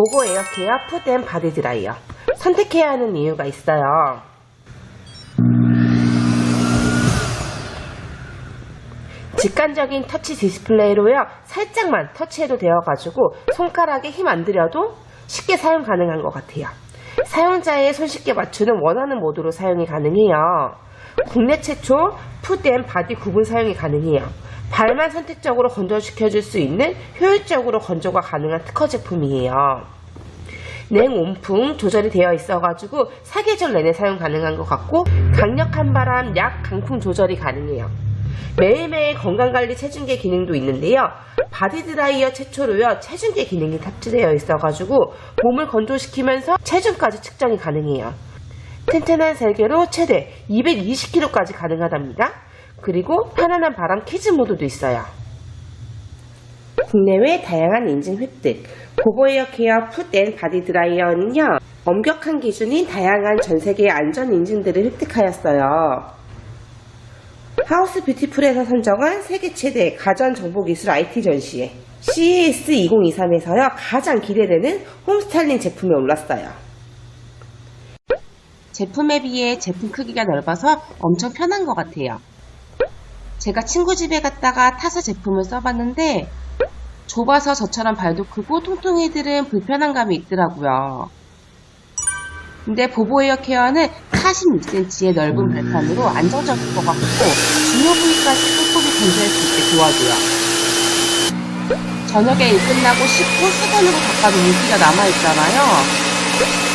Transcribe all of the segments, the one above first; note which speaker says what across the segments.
Speaker 1: 보고 에어케어 푸드앤 바디 드라이어 선택해야 하는 이유가 있어요. 직관적인 터치 디스플레이로요 살짝만 터치해도 되어가지고 손가락에 힘 안 들여도 쉽게 사용 가능한 것 같아요. 사용자의 손쉽게 맞추는 원하는 모드로 사용이 가능해요. 국내 최초 푸드앤 바디 구분 사용이 가능해요. 발만 선택적으로 건조시켜줄 수 있는 효율적으로 건조가 가능한 특허 제품이에요. 냉온풍 조절이 되어 있어가지고 사계절 내내 사용 가능한 것 같고 강력한 바람, 약, 강풍 조절이 가능해요. 매일매일 건강관리 체중계 기능도 있는데요. 바디 드라이어 최초로요 체중계 기능이 탑재되어 있어가지고 몸을 건조시키면서 체중까지 측정이 가능해요. 튼튼한 세개로 최대 220kg까지 가능하답니다. 그리고 편안한 바람 키즈 모드도 있어요. 국내외 다양한 인증 획득. 보보에어 케어 풋앤 바디 드라이어는요, 엄격한 기준인 다양한 전 세계의 안전 인증들을 획득하였어요. 하우스 뷰티풀에서 선정한 세계 최대 가전 정보 기술 IT 전시회 CES 2023에서요 가장 기대되는 홈스타일링 제품에 올랐어요. 제품에 비해 제품 크기가 넓어서 엄청 편한 것 같아요. 제가 친구 집에 갔다가 타사 제품을 써봤는데 좁아서 저처럼 발도 크고 통통이들은 불편한 감이 있더라고요. 근데 보보에어 케어는 46cm의 넓은 발판으로 안정적일 것 같고 중요 부위까지 꼼꼼히 건조할 수 있게 도와줘요. 저녁에 일 끝나고 씻고 수건으로 닦아도 물기가 남아있잖아요.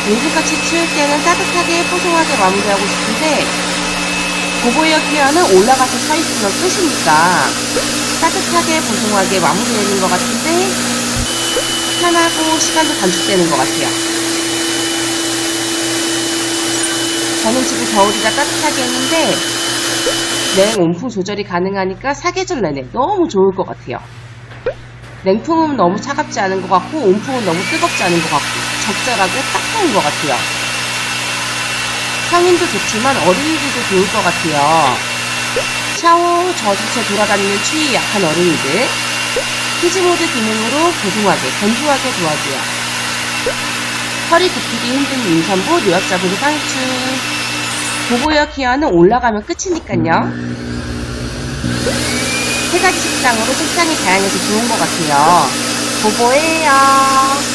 Speaker 1: 용기같이 치울 때는 따뜻하게 뽀송하게 마무리하고 싶은데 보보에어 케어는 올라가서 서 있으면 끝이니까 따뜻하게 보송하게 마무리되는 것 같은데 편하고 시간도 단축되는 것 같아요. 저는 지금 겨울이라 따뜻하게 했는데 냉 온풍 조절이 가능하니까 사계절 내내 너무 좋을 것 같아요. 냉풍은 너무 차갑지 않은 것 같고 온풍은 너무 뜨겁지 않은 것 같고 적절하게 딱 좋은 것 같아요. 성인도 좋지만 어린이들도 좋을 것 같아요. 샤워 저주체 돌아다니는 추위 약한 어린이들 키즈모드 기능으로 보송하게 건조하게 도와줘요. 허리 굽히기 힘든 임산부 노약자분이 상추 보보여 케어는 올라가면 끝이니까요. 세 가지 색상으로 색상이 다양해서 좋은 것 같아요. 보보예요.